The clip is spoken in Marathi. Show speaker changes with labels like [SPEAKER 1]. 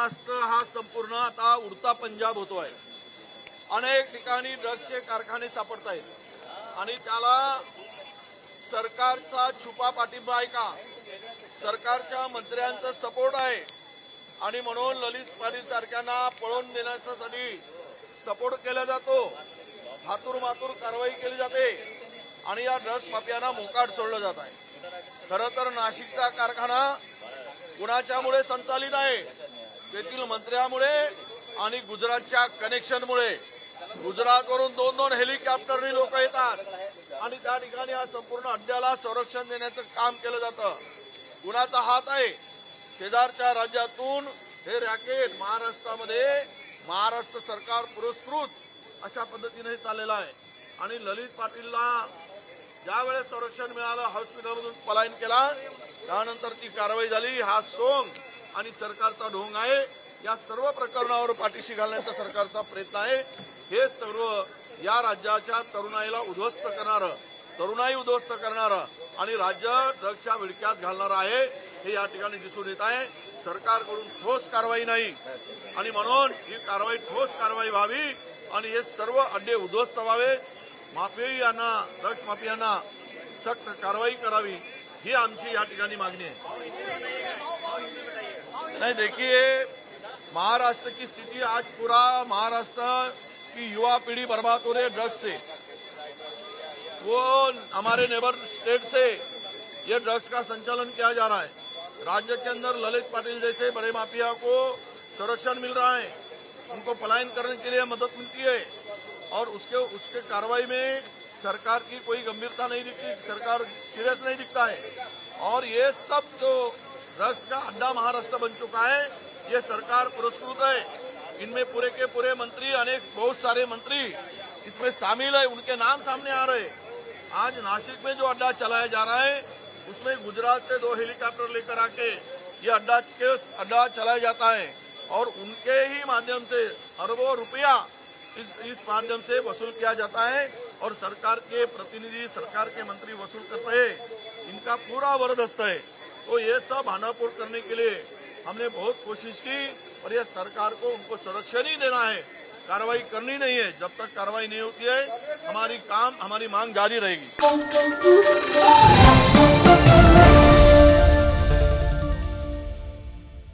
[SPEAKER 1] महाराष्ट्र हा संपूर्ण आता उडता पंजाब होतो आहे अनेक ठिकाणी ड्रग्सचे कारखाने सापडत आहेत आणि त्याला सरकारचा छुपा पाठिंबा आहे का? सरकारच्या मंत्र्यांचा सपोर्ट आहे. आणि म्हणून ललित पाटील सारख्यांना पळवून देण्यासाठी सपोर्ट केला जातो. हातूर मातूर कारवाई केली जाते. आणि या ड्रग्स माफियांना मोकाट सोडलं जात आहे. खरं तर नाशिकचा कारखाना कुणाच्यामुळे संचालित आहे? तेथील मंत्र्यामुळे आणि गुजरातच्या कनेक्शनमुळे गुजरातवरून दोन दोन हेलिकॉप्टरनी लोक येतात. आणि त्या ठिकाणी या संपूर्ण अड्ड्याला संरक्षण देण्याचं काम केलं जातं. कुणाचा हात आहे? शेजारच्या राज्यातून हे रॅकेट महाराष्ट्रामध्ये महाराष्ट्र सरकार पुरस्कृत अशा पद्धतीने चाललेलं आहे. आणि ललित पाटीलला ज्या वेळेस संरक्षण मिळालं हॉस्पिटलमधून पलायन केला त्यानंतर ती कारवाई झाली. हा सोंग आणि सरकारचा ढोंग आहे. या सर्व प्रकरणावर पाठीशी घालण्याचा सरकारचा प्रयत्न आहे. हे सर्व या राज्याच्या तरुणाईला उद्ध्वस्त करणारं तरुणाई उद्ध्वस्त करणारं आणि राज्य ड्रग्सच्या विळक्यात घालणारं आहे हे या ठिकाणी दिसून येत आहे. सरकारकडून ठोस कारवाई नाही. आणि म्हणून ही कारवाई ठोस कारवाई व्हावी आणि हे सर्व अड्डे उद्ध्वस्त व्हावे. माफियांना ड्रग्स माफियांना सक्त कारवाई करावी ही आमची या ठिकाणी मागणी आहे. नहीं, देखिए, महाराष्ट्र की स्थिति आज पूरा महाराष्ट्र की युवा पीढ़ी बर्बाद हो रही है ड्रग्स से। वो हमारे नेबर स्टेट से ये ड्रग्स का संचालन किया जा रहा है। राज्य के अंदर ललित पाटिल जैसे बड़े माफिया को संरक्षण मिल रहा है। उनको पलायन करने के लिए मदद मिलती है और उसके उसके कार्रवाई में सरकार की कोई गंभीरता नहीं दिखती, सरकार सीरियस नहीं दिखता है। और ये सब जो ड्रग्स का अड्डा महाराष्ट्र बन चुका है। ये सरकार पुरस्कृत है। इनमें पूरे के पूरे मंत्री, अनेक बहुत सारे मंत्री इसमें शामिल है। उनके नाम सामने आ रहे आज नासिक में जो अड्डा चलाया जा रहा है, उसमें गुजरात से दो हेलीकॉप्टर लेकर आके ये अड्डा के अड्डा चलाया जाता है। और उनके ही माध्यम से अरबों रुपया इस इस माध्यम से वसूल किया जाता है। और सरकार के प्रतिनिधि, सरकार के मंत्री वसूल करते हैं। इनका पूरा वरदस्त है। तो ये सब हानापुर करने के लिए हमने बहुत कोशिश की और यह सरकार को उनको संरक्षण ही देना है। कार्रवाई करनी नहीं है। जब तक कार्रवाई नहीं होती है हमारी काम हमारी मांग जारी रहेगी।